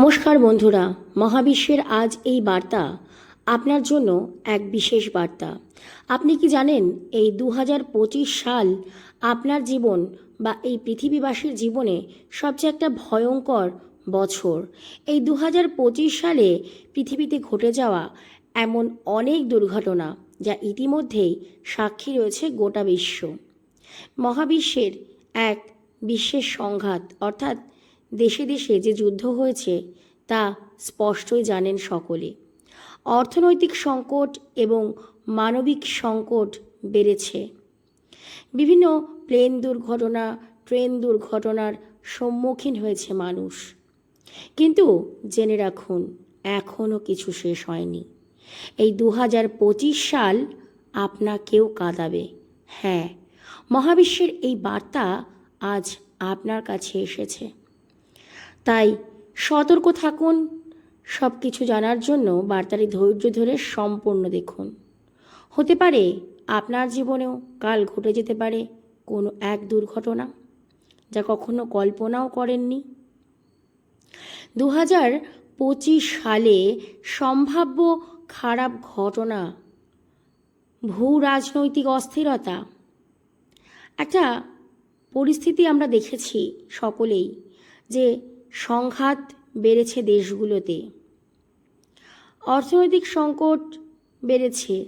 নমস্কার বন্ধুরা, মহাবিশ্বের আজ এই বার্তা আপনার জন্য এক বিশেষ বার্তা। আপনি কি জানেন, এই দু হাজার পঁচিশ সাল আপনার জীবন বা এই পৃথিবীবাসীর জীবনে সবচেয়ে একটা ভয়ঙ্কর বছর? এই দু হাজার পঁচিশ সালে পৃথিবীতে ঘটে যাওয়া এমন অনেক দুর্ঘটনা যা ইতিমধ্যেই সাক্ষী রয়েছে গোটা বিশ্ব। মহাবিশ্বের এক বিশ্বের সংঘাত, অর্থাৎ দেশে দেশে যে যুদ্ধ হয়েছে তা স্পষ্টই জানেন সকলে। অর্থনৈতিক সংকট এবং মানবিক সংকট বেড়েছে। বিভিন্ন প্লেন দুর্ঘটনা, ট্রেন দুর্ঘটনার সম্মুখীন হয়েছে মানুষ। কিন্তু জেনে রাখুন এখনও কিছু শেষ হয়নি। এই দু হাজার পঁচিশ সাল আপনাকেও কাঁদাবে। হ্যাঁ মহাবিশ্বের এই বার্তা আজ আপনার কাছে এসেছে। তাই সতর্ক থাকুন। সব কিছু জানার জন্য বার্তাটি ধৈর্য ধরে সম্পূর্ণ দেখুন। হতে পারে আপনার জীবনেও কাল ঘটে যেতে পারে কোনো এক দুর্ঘটনা যা কখনো কল্পনাও করেননি। দু হাজার পঁচিশ সালে সম্ভাব্য খারাপ ঘটনা, ভূ রাজনৈতিক অস্থিরতা। একটা পরিস্থিতি আমরা দেখেছি সকলেই যে সংঘাত বেড়েছে দেশগুলোতে। অর্থনৈতিক সংকট বেড়েছে,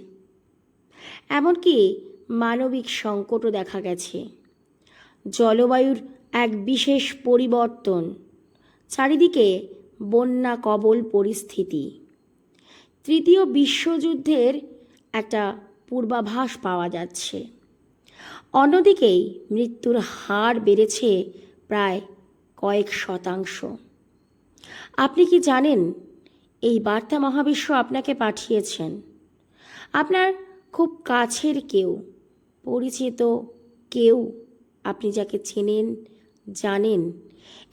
এমনকি মানবিক সংকটও দেখা গেছে। জলবায়ুর এক বিশেষ পরিবর্তন, চারিদিকে বন্যা কবল পরিস্থিতি। তৃতীয় বিশ্বযুদ্ধের একটা পূর্বাভাস পাওয়া যাচ্ছে। অন্যদিকেই মৃত্যুর হার বেড়েছে প্রায় কয়েক শতাংশ। আপনি কি জানেন, এই বার্তা মহাবিশ্ব আপনাকে পাঠিয়েছেন? আপনার খুব কাছের কেউ, পরিচিত কেউ আপনি যাকে চেনেন, জানেন,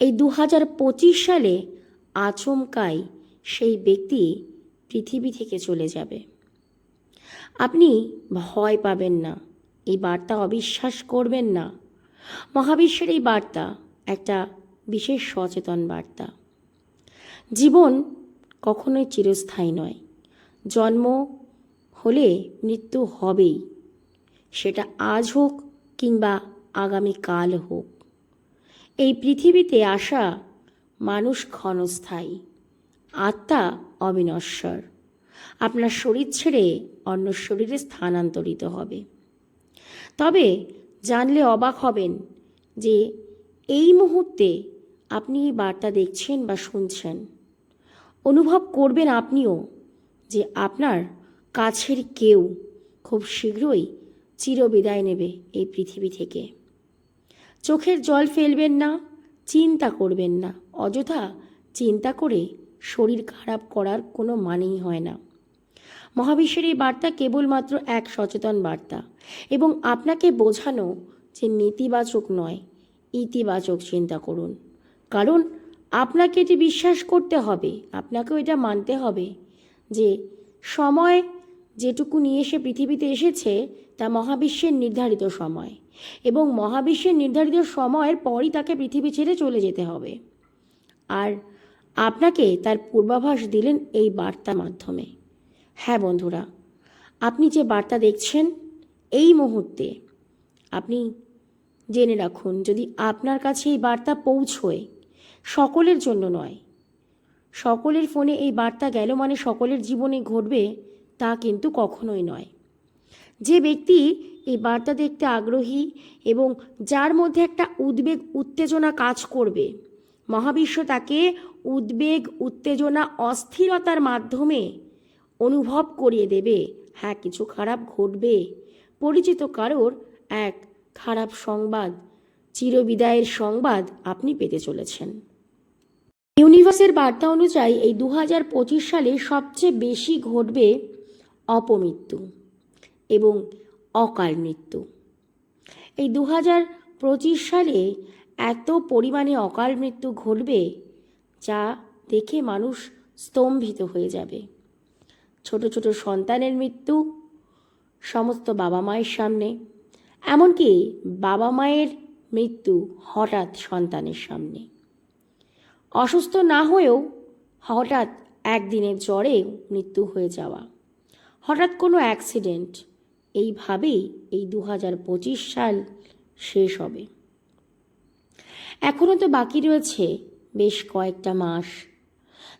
এই দু হাজার পঁচিশ সালে আচমকাই সেই ব্যক্তি পৃথিবী থেকে চলে যাবে। আপনি ভয় পাবেন না, এই বার্তা অবিশ্বাস করবেন না। মহাবিশ্বের এই বার্তা একটা বিশেষ সচেতন বার্তা। জীবন কখনোই চিরস্থায়ী নয়। জন্ম হলে মৃত্যু হবেই। সেটা আজ হোক কিংবা আগামী কাল হোক। এই পৃথিবীতে আসা মানুষ ক্ষণস্থায়ী। আত্মা অবিনশ্বর। আপনার শরীর ছেড়ে অন্য শরীরে স্থানান্তরিত হবে। তবে জানলে অবাক হবেন যে এই মুহূর্তে আপনি এই বার্তা দেখছেন বা শুনছেন। অনুভব করবেন আপনিও যে আপনার কাছের কেউ খুব শীঘ্রই চিরবিদায় নেবে এই পৃথিবী থেকে। চোখের জল ফেলবেন না, চিন্তা করবেন না, অযথা চিন্তা করে শরীর খারাপ করার কোনো মানেই হয় না। মহাবিশ্বের এই বার্তা কেবলমাত্র এক সচেতন বার্তা এবং আপনাকে বোঝানো যে নেতিবাচক নয়, ইতিবাচক চিন্তা করুন। কারণ আপনাকে এটি বিশ্বাস করতে হবে, আপনাকেও এটা মানতে হবে যে সময় যেটুকু নিয়ে এসে পৃথিবীতে এসেছে, তা মহাবিশ্বের নির্ধারিত সময় এবং মহাবিশ্বের নির্ধারিত সময়ের পরই তাকে পৃথিবী ছেড়ে চলে যেতে হবে। আর আপনাকে তার পূর্বাভাস দিলেন এই বার্তার মাধ্যমে। হ্যাঁ বন্ধুরা, আপনি যে বার্তা দেখছেন এই মুহূর্তে, আপনি জেনে রাখুন, যদি আপনার কাছে এই বার্তা পৌঁছয় সকলের জন্য নয়। সকলের ফোনে এই বার্তা গেল মানে সকলের জীবনে ঘটবে তা কিন্তু কখনোই নয়। যে ব্যক্তি এই বার্তা দেখতে আগ্রহী এবং যার মধ্যে একটা উদ্বেগ, উত্তেজনা কাজ করবে, মহাবিশ্ব তাকে উদ্বেগ, উত্তেজনা, অস্থিরতার মাধ্যমে অনুভব করিয়ে দেবে। হ্যাঁ কিছু খারাপ ঘটবে। পরিচিত কারোর এক খারাপ সংবাদ, চিরবিদায়ের সংবাদ আপনি পেতে চলেছেন। ইউনিভার্সের বার্তা অনুযায়ী এই দু হাজার পঁচিশ সালে সবচেয়ে বেশি ঘটবে অপমৃত্যু এবং অকাল মৃত্যু। এই দু হাজার পঁচিশ সালে এত পরিমাণে অকাল মৃত্যু ঘটবে যা দেখে মানুষ স্তম্ভিত হয়ে যাবে। ছোট ছোট সন্তানের মৃত্যু, সমস্ত বাবা মায়ের সামনে, এমনকি বাবা মায়ের মৃত্যু হঠাৎ সন্তানের সামনে। অসুস্থ না হয়েও হঠাৎ একদিনের জ্বরে মৃত্যু হয়ে যাওয়া। হঠাৎ কোনো অ্যাক্সিডেন্ট। এইভাবেই এই দু হাজার পঁচিশ সাল শেষ হবে। এখনও তো বাকি রয়েছে বেশ কয়েকটা মাস।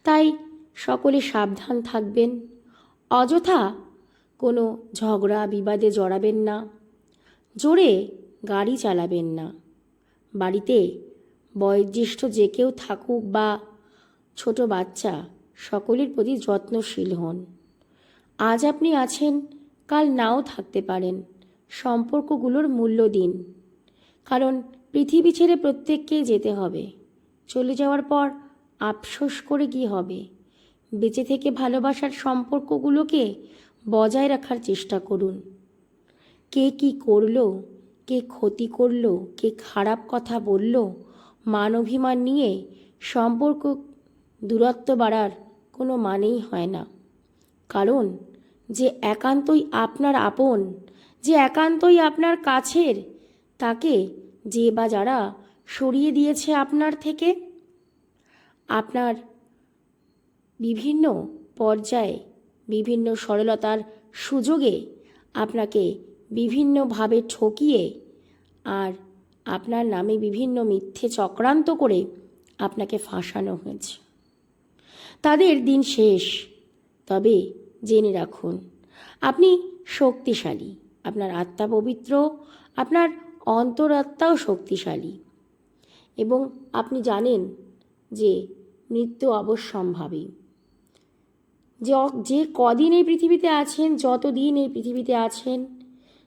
তাই সকলে সাবধান থাকবেন। অযথা কোনো ঝগড়া, বিবাদে জড়াবেন না। জোরে গাড়ি চালাবেন না। বাড়িতে বয়োজ্যেষ্ঠ যে কেউ থাকুক বা ছোট বাচ্চা, সকলের প্রতি যত্নশীল হন। আজ আপনি আছেন, কাল নাও থাকতে পারেন। সম্পর্কগুলোর মূল্য দিন। কারণ পৃথিবী ছেড়ে প্রত্যেককেই যেতে হবে। চলে যাওয়ার পর আফসোস করে কি হবে? বেঁচে থেকে ভালোবাসার সম্পর্কগুলোকে বজায় রাখার চেষ্টা করুন। কে কি করল? কে ক্ষতি করল? কে খারাপ কথা বলল? মান অভিমান নিয়ে সম্পর্ক দূরত্ব বাড়ার কোনো মানেই হয় না। কারণ, যে একান্তই আপনার আপন, যে একান্তই আপনার কাছের, তাকে যে বা যারা সরিয়ে দিয়েছে আপনার থেকে, আপনার বিভিন্ন পর্যায়ে, বিভিন্ন সরলতার সুযোগে আপনাকে বিভিন্নভাবে ঠকিয়ে আর আপনার নামে বিভিন্ন মিথ্যে চক্রান্ত করে আপনাকে ফাঁসানো হয়েছে। তাদের দিন শেষ। তবে জেনে রাখুন, আপনি শক্তিশালী, আপনার আত্মা পবিত্র, আপনার অন্তরাত্মাও শক্তিশালী এবং আপনি জানেন যে মৃত্যু অবশ্যম্ভাবী। যে যে কদিন এই পৃথিবীতে আছেন, যতদিন এই পৃথিবীতে আছেন,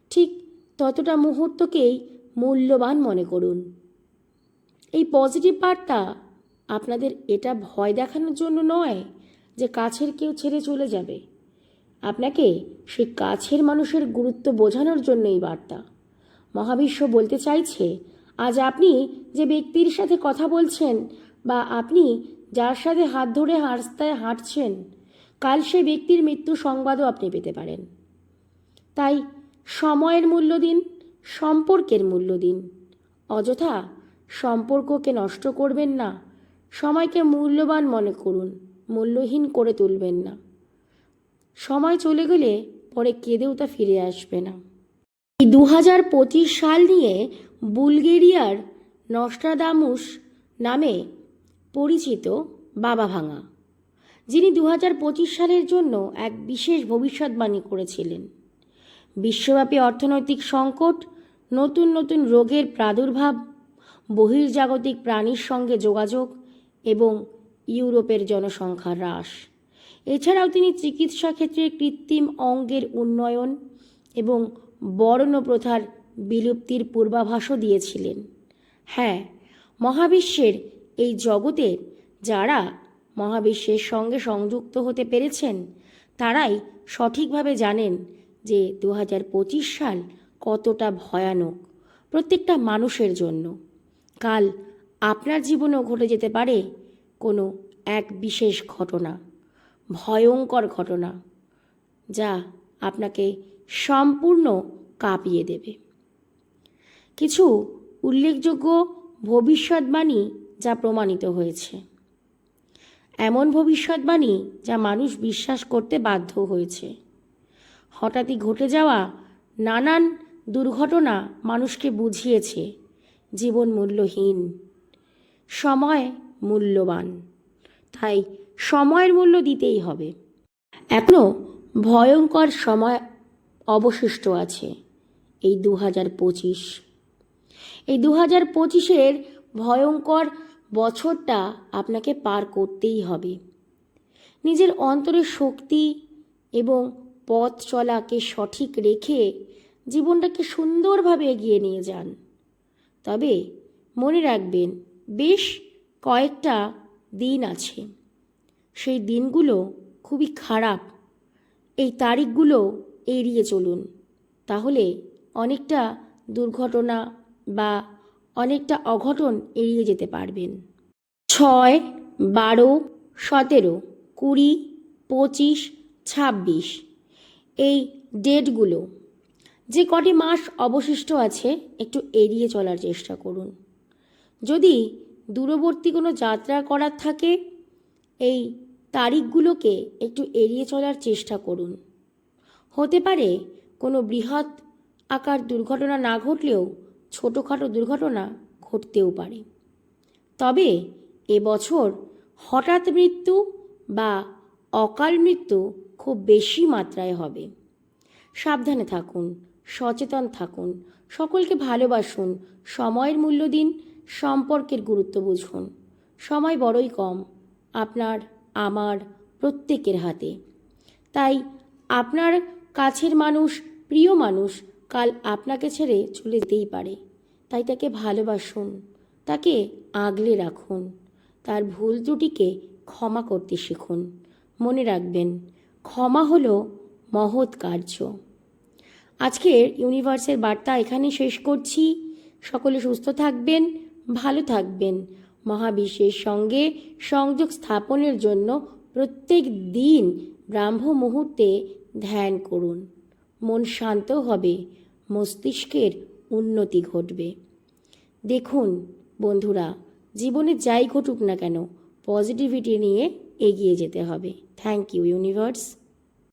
ঠিক ততটা মুহূর্তকেই মূল্যবান মনে করুন। এই পজিটিভ বার্তা আপনাদের এটা ভয় দেখানোর জন্য নয় যে কাছের কেউ ছেড়ে চলে যাবে। আপনাকে সেই কাছের মানুষের গুরুত্ব বোঝানোর জন্য এই বার্তা। মহাবিশ্ব বলতে চাইছে, আজ আপনি যে ব্যক্তির সাথে কথা বলছেন বা আপনি যার সাথে হাত ধরে রাস্তায় হাঁটছেন, কাল সে ব্যক্তির মৃত্যু সংবাদও আপনি পেতে পারেন। তাই সময়ের মূল্য দিন সম্পর্কের মূল্য দিন। অযথা সম্পর্ককে নষ্ট করবেন না, সময়কে মূল্যবান মনে করুন, মূল্যহীন করে তুলবেন না। সময় চলে গেলে পরে কেঁদেও তা ফিরে আসবে না। এই দু হাজার পঁচিশ সাল নিয়ে বুলগেরিয়ার নস্ট্রাদামুস নামে পরিচিত বাবা ভাঙা, যিনি দু হাজার পঁচিশ সালের জন্য এক বিশেষ ভবিষ্যৎবাণী করেছিলেন। বিশ্বব্যাপী অর্থনৈতিক সংকট, নতুন নতুন রোগের প্রাদুর্ভাব বহির্জাগতিক প্রাণীর সঙ্গে যোগাযোগ এবং ইউরোপের জনসংখ্যা হ্রাস। এছাড়াও তিনি চিকিৎসা ক্ষেত্রে কৃত্রিম অঙ্গের উন্নয়ন এবং বর্ণ প্রথার বিলুপ্তির পূর্বাভাসও দিয়েছিলেন। হ্যাঁ মহাবিশ্বের এই জগতের যারা মহাবিশ্বের সঙ্গে সংযুক্ত হতে পেরেছেন, তারাই সঠিকভাবে জানেন যে দু হাজার পঁচিশ সাল কতটা ভয়ানক প্রত্যেকটা মানুষের জন্য। কাল আপনার জীবনেও ঘটে যেতে পারে কোনো এক বিশেষ ঘটনা, ভয়ঙ্কর ঘটনা, যা আপনাকে সম্পূর্ণ কাঁপিয়ে দেবে। কিছু উল্লেখযোগ্য ভবিষ্যৎবাণী যা প্রমাণিত হয়েছে। এমন ভবিষ্যৎবাণী যা মানুষ বিশ্বাস করতে বাধ্য হয়েছে। হঠাৎই ঘটে যাওয়া নানান দুর্ঘটনা মানুষকে বুঝিয়েছে। জীবন মূল্যহীন, সময় মূল্যবান। তাই সময়ের মূল্য দিতেই হবে। এখনও ভয়ঙ্কর সময় অবশিষ্ট আছে এই দু হাজার পঁচিশ। এই দু হাজার পঁচিশের ভয়ঙ্কর বছরটা আপনাকে পার করতেই হবে। নিজের অন্তরের শক্তি এবং পথ চলাকে সঠিক রেখে জীবনটাকে সুন্দরভাবে এগিয়ে নিয়ে যান। তবে মনে রাখবেন, বেশ কয়েকটা দিন আছে। সেই দিনগুলো খুবই খারাপ। এই তারিখগুলো এড়িয়ে চলুন। তাহলে অনেকটা দুর্ঘটনা বা অনেকটা অঘটন এড়িয়ে যেতে পারবেন। ছয়, বারো, সতেরো, কুড়ি, পঁচিশ, ছাব্বিশ। এই ডেটগুলো। যে কটি মাস অবশিষ্ট আছে, একটু এড়িয়ে চলার চেষ্টা করুন। যদি দূরবর্তী কোনো যাত্রা করার থাকে, এই তারিখগুলোকে একটু এড়িয়ে চলার চেষ্টা করুন। হতে পারে কোনো বৃহৎ আকার দুর্ঘটনা না ঘটলেও ছোটোখাটো দুর্ঘটনা ঘটতেও পারে। তবে এবছর হঠাৎ মৃত্যু বা অকাল মৃত্যু খুব বেশি মাত্রায় হবে। সাবধানে থাকুন, সচেতন থাকুন, সকলকে ভালোবাসুন, সময়ের মূল্য দিন, সম্পর্কের গুরুত্ব বুঝুন। সময় বড়ই কম, আপনার, আমার, প্রত্যেকের হাতে। তাই আপনার কাছের মানুষ, প্রিয় মানুষ কাল আপনাকে ছেড়ে চলে যেতেই পারে। তাই তাকে ভালোবাসুন, তাকে আগলে রাখুন, তার ভুল ত্রুটিকে ক্ষমা করতে শিখুন। মনে রাখবেন, ক্ষমা হলো মহৎ কার্য। আজকের ইউনিভার্সের বার্তা এখানে শেষ করছি। সকলে সুস্থ থাকবেন, ভালো থাকবেন। মহাবিশ্বের সঙ্গে সংযোগ স্থাপনের জন্য প্রত্যেক দিন ব্রাহ্ম মুহূর্তে ধ্যান করুন। মন শান্ত হবে, মস্তিষ্কের উন্নতি ঘটবে। দেখুন বন্ধুরা, জীবনে যাই ঘটুক না কেন পজিটিভিটি নিয়ে এগিয়ে যেতে হবে। Thank you universe